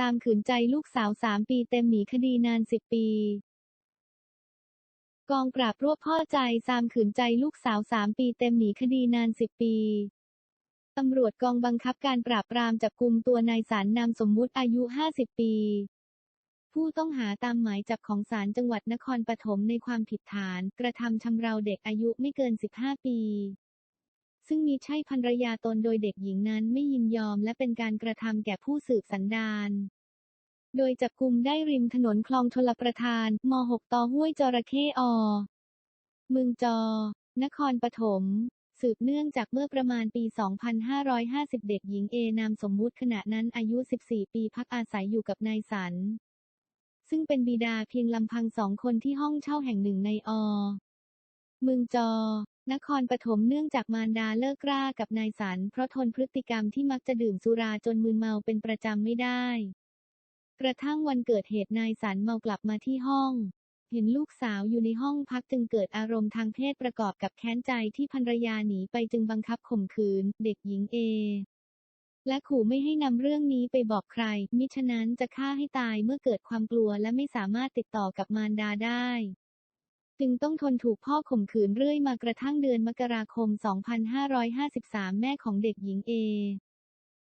ตามขืนใจลูกสาว3ปีเต็มหนีคดีนาน10ปี กองปราบรวบพ่อใจซามขืนใจลูกสาว3ปีเต็มหนีคดีนาน10ปีตำรวจกองบังคับการปราบปรามจับกลุ่มตัวนายสารนามสมมุติอายุ 50 ปี ผู้ต้องหาตามหมายจับของศาลจังหวัดนครปฐมในความผิดฐาน กระทำชำเราเด็กอายุไม่เกิน 15 ปี ซึ่งมิใช่ภรรยาตนโดยเด็กหญิงนั้นไม่ยินยอมและเป็นการกระทำแก่ผู้สืบสันดานโดยจับกลุ่มได้ริมถนนคลองชลประทานม6ต่อห้วยจระเข้อเมืองจอ นครปฐม สืบเนื่องจากเมื่อประมาณปี 2550 เด็กหญิงเอนามสมมุติขณะนั้นอายุ 14 ปีพักอาศัยอยู่กับนายสัน ซึ่งเป็นบิดาเพียงลำพังสองคนที่ห้องเช่าแห่งหนึ่งในอ เมืองจอ นครปฐมเนื่องจากมารดาเลิกรากับนายสันเพราะทนพฤติกรรมที่มักจะดื่มสุราจนมึนเมาเป็นประจำไม่ได้ กระทั่งวันเกิดเหตุนายสันเมากลับมาที่ห้อง เห็นลูกสาวอยู่ในห้องพักจึงเกิดอารมณ์ทางเพศประกอบกับแค้นใจที่ภรรยาหนีไปจึงบังคับข่มขืน เด็กหญิงเอ และขู่ไม่ให้นำเรื่องนี้ไปบอกใคร มิฉะนั้นจะฆ่าให้ตายเมื่อเกิดความกลัวและไม่สามารถติดต่อกับมารดาได้ จึงต้องทนถูกพ่อข่มขืนเรื่อยมากระทั่งเดือนมกราคม 2553 แม่ของเด็กหญิงเอ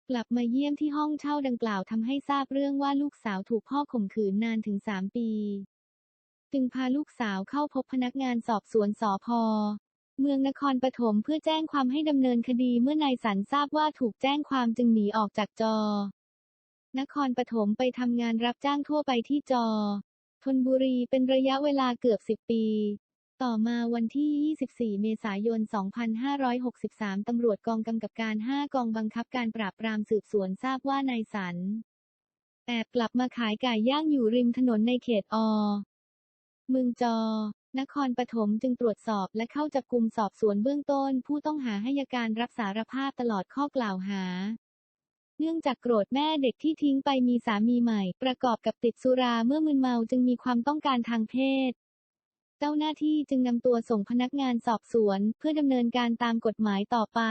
กลับมาเยี่ยมที่ห้องเช่าดังกล่าวทำให้ทราบเรื่องว่าลูกสาวถูกพ่อข่มขืนนานถึง 3 ปี จึงพาลูกสาวเข้าพบพนักงานสอบสวนสพเมืองนครปฐมเพื่อแจ้งความให้ดำเนินคดีเมื่อนายสันทราบว่าถูกแจ้งความจึงหนีออกจากจอ นครปฐมไปทำงานรับจ้างทั่วไปที่จอ นบุรีเป็นระยะเวลาเกือบ 10 ปี ต่อมาวันที่ 24 เมษายน 2563 ตำรวจกองกำกับการ 5 กองบังคับการปราบปรามสืบสวนทราบว่านายสันแอบกลับมาขายไก่ย่างอยู่ริมถนนในเขตอเมืองจอ นครปฐมจึงตรวจสอบและเข้าจับกลุ่มสอบสวนเบื้องต้น ผู้ต้องหาให้การรับสารภาพตลอดข้อกล่าวหา เนื่องจากโกรธแม่เด็กที่ทิ้งไปมีสามีใหม่ ประกอบกับติดสุราเมื่อมึนเมาจึงมีความต้องการทางเพศ เจ้าหน้าที่จึงนำตัวส่งพนักงานสอบสวน เพื่อดำเนินการตามกฎหมายต่อไป